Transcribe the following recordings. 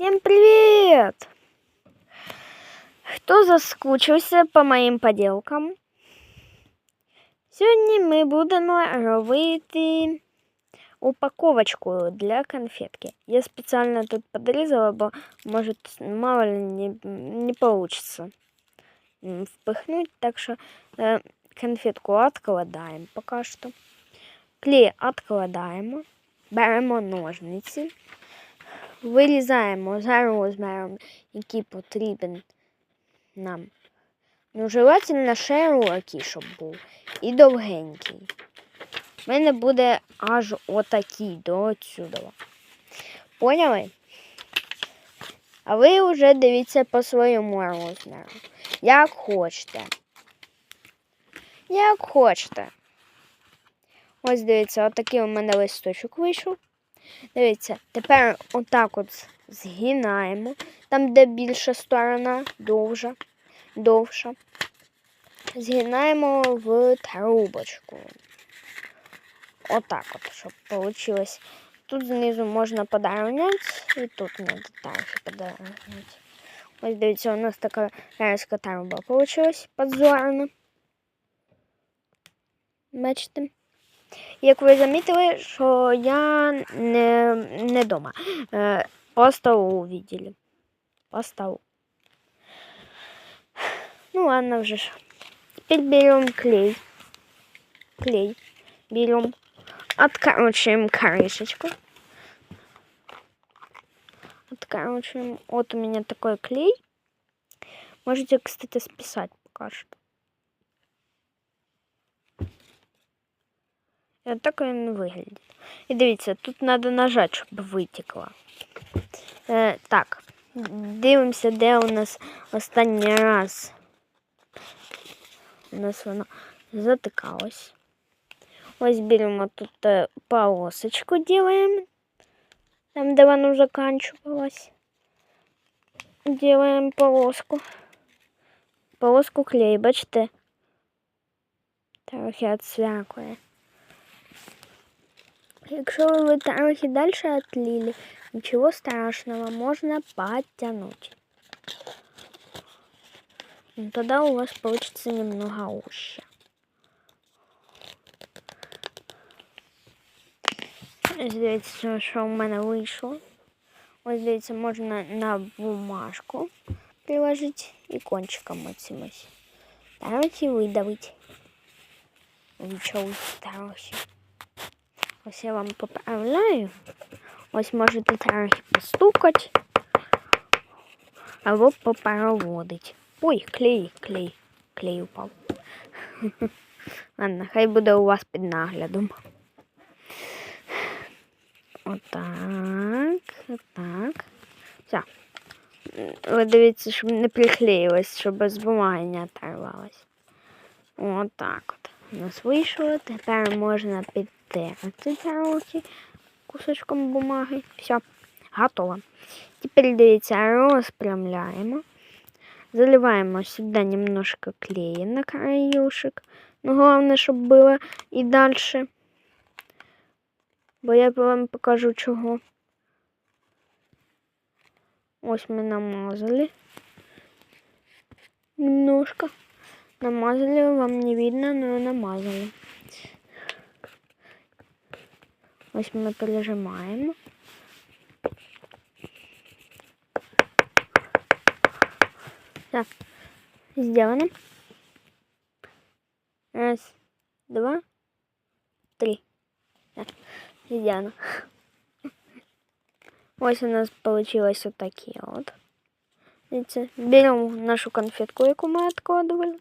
Всем привет! Хто заскучився по моїм поділкам? Сьогодні ми будемо робити упаковочку для конфетки. Я спеціально тут подрізала, бо може мало ли не, не получится м, впихнуть, так що е, конфетку откладаємо поки що. Клей откладаємо, беремо ножниці, Вирізаємо за розміром, який потрібен нам. Ну, желательно широкий, щоб був, і довгенький. У мене буде аж отакий до отсюда. Поняли? А ви вже дивіться по своєму розміру. Як хочете. Як хочете. Ось дивіться, отакий у мене листочок вийшов. Дивіться, тепер отак от згинаємо. Там, де більша сторона, довша, довша. Згинаємо в трубочку. Отак от, щоб вийшло. Тут знизу можна подровняти, і тут треба також подровняти. Ось дивіться, у нас така райська труба вийшла подзорна. Бачите? Як ви замітили, що я не, не дома. Е, по столу видели. По столу. Ну ладно вже ж. Теперь берем клей. Клей. Берем. Откручиваем крышечку. Откручиваем. Вот у меня такой клей. Можете, кстати, списать пока. І от так він виглядить. І дивіться, тут треба нажати, щоб витекло. Е, так, дивимося, де у нас останній раз. У нас воно затикалось. Ось беремо тут е, полосочку делаем. Там, де воно заканчивалось. Делаем полоску. Полоску клей, бачите? Трохи отсвякує. Якщо ви трохи далі отлили, нічого страшного, можна подтянуть. Ну, тогда у вас получится немного уще. Ось дивіться, що в мене вийшло. Ось дивіться, можна на бумажку приложити і кончиком оцімось. Трохи видавити. Вичавити трохи. Ось я вам поправляю. Ось можете трохи постукати або попроводити. Ой, клей, клей, клей упав. Ладно, хай буде у вас під наглядом. Отак, отак. Все. Ви дивіться, щоб не приклеїлось, щоб з бумаги не оторвалось. Отак от. У нас вийшло. Тепер можна підтерти трохи кусочком бумаги. Все, готово. Тепер дивіться, розпрямляємо. Заливаємо сюда немножко клея на краюшек. Ну, главное, чтобы было и дальше. Бо я вам покажу чого. Ось ми намазали. Немножко. Намазали, вам не видно, но намазали. Ось ми пережимаємо. Так, сделано. Раз, два, три. Так, сделано. Ось у нас получилось вот такие вот. Видите, берем нашу конфетку, яку мы откладывали.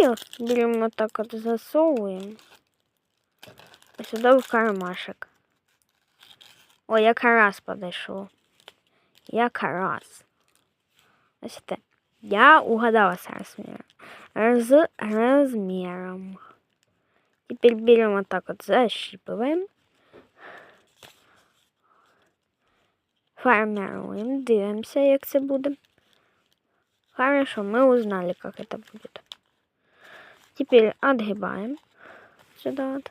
И берем вот так вот засовываем. Сюда в кармашек. Як раз подійшло. Як раз. Ось це. Я угадала с размером. С размером. Теперь берем вот так вот, защипываем. Формируем, дивимся, як це буде. Хорошо, мы узнали, как это будет. Теперь отгибаем сюда вот.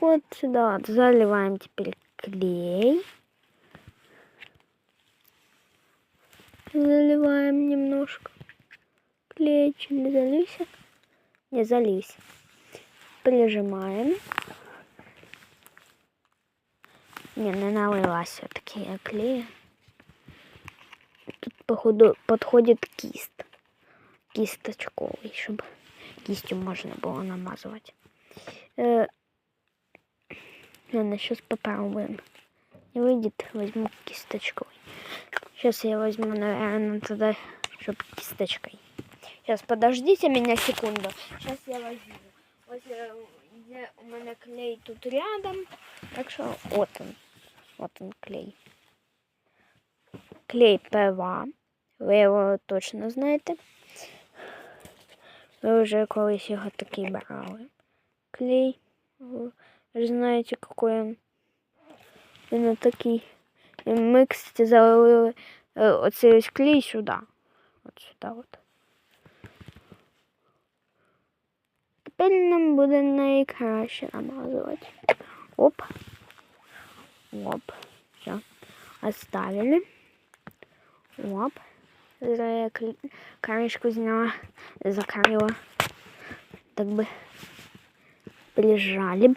Вот сюда вот заливаем теперь клей. Заливаем немножко. Клей не залився? Не залився. Прижимаем. Не, не налилась все-таки клея. Тут, походу, подходит кист. Кисточковый, чтобы кистью можно было намазывать. Э, ладно, сейчас попробуем. Не выйдет, возьму кисточковый. Сейчас я возьму, наверное, тогда, чтобы кисточкой. Сейчас подождите меня секунду. Сейчас я возьму. Ось є у мене клей тут рядом. Так що от он. От он клей. Клей ПВА. Ви його точно знаєте. Ви вже колись його такий брали. Клей. Ви ж знаєте, який він. Він такий. І ми, кстати, залили оцей ось клей сюди. От сюди от. Тепер нам буде найкраще намазувати. Оп. Оп. Все. Оставили. Оп. Зараз я крышку зняла, закрыла. Так бы прижали бы.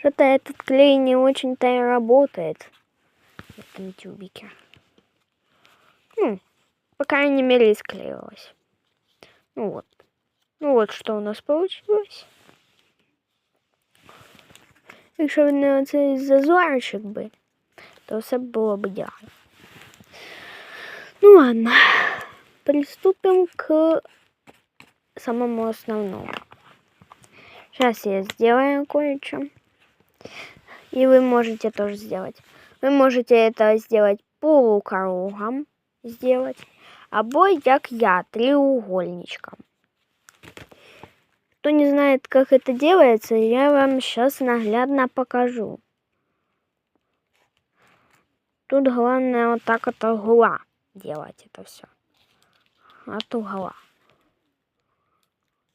Что-то этот клей не очень-то и работает в этом тюбике. Ну, по крайней мере, склеилось. Ну вот. Ну вот что у нас получилось. Якщо не цей зазорчик би, то все було б ідеально. Ну ладно, приступим к самому основному. Сейчас я сделаю кое-что. И вы можете тоже сделать. Вы можете это сделать полукругом, сделать, або, як я, треугольничком. Кто не знает, как это делается, я вам сейчас наглядно покажу. Тут главное вот так вот угла делать это все. От угла.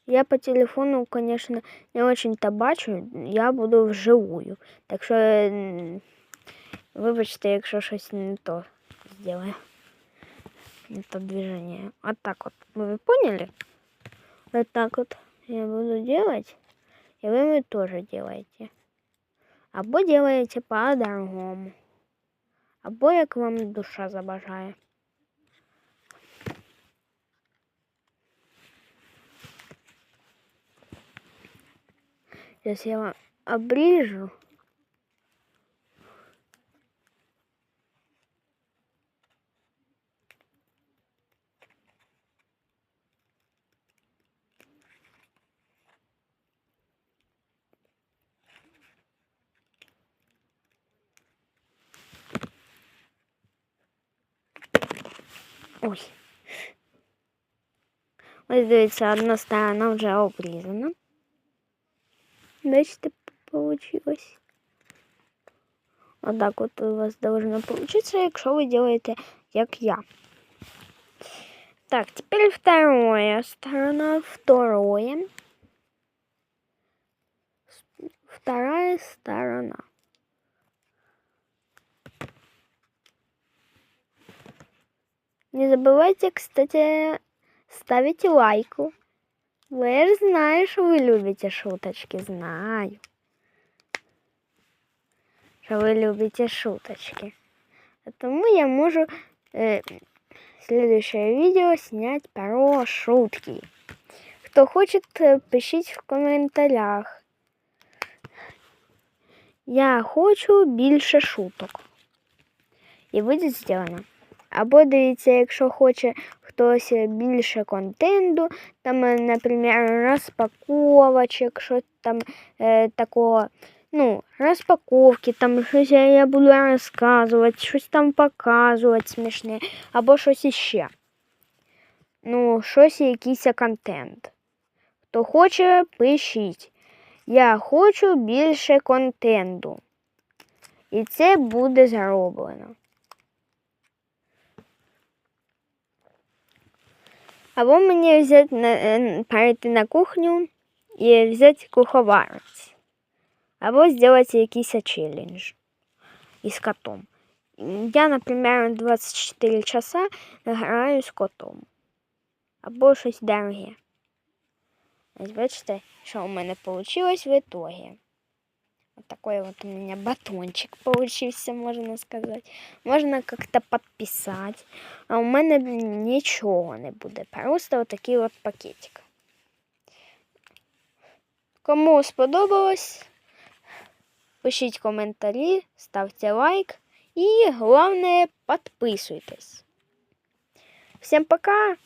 Я по телефону, конечно, не очень-то бачу, я буду вживую. Так що, вибачте, якщо щось не то сделаю. Не то движение. Вот так вот. Вы поняли? Вот так вот я буду делать, и вы тоже делаете. Або делаете по-другому. Або як вам душа забажає. Сейчас я вам обрежу. Ой. Ось дивіться, одна сторона вже обрізана. Бачите, получилось. Вот так вот у вас должно получиться, якщо ви делаете, як я. Так, теперь вторая сторона, второе. Вторая сторона. Не забывайте, кстати, ставить лайку. Я же знаю, что вы любите шуточки, знаю. Что вы любите шуточки. Поэтому я могу э, следующее видео снять про шутки. Кто хочет, э, пишите в комментариях. Я хочу більше шуток. І буде зроблено. Або дивіться, якщо хоче хтось більше контенту, там, наприклад, розпаковочок, щось там е, такого, ну, розпаковки, там щось я буду розказувати, щось там показувати смішне, або щось іще. Ну, щось якийсь контент. Хто хоче, пишіть. Я хочу більше контенту. І це буде зроблено. Або мені взяти на, перейти на кухню і взяти куховарець. Або зробити якийсь челлендж із котом. Я, наприклад, 24 часа граю з котом. Або щось дороге. Ось бачите, що у мене вийшло в итоге. Вот такой вот у меня батончик получился, можно сказать. Можно как-то подписать. А у мене нічого не буде. Просто вот такий от пакетик. Кому сподобалось, пишіть коментарі, ставте лайк і головне підписуйтесь. Всім пока!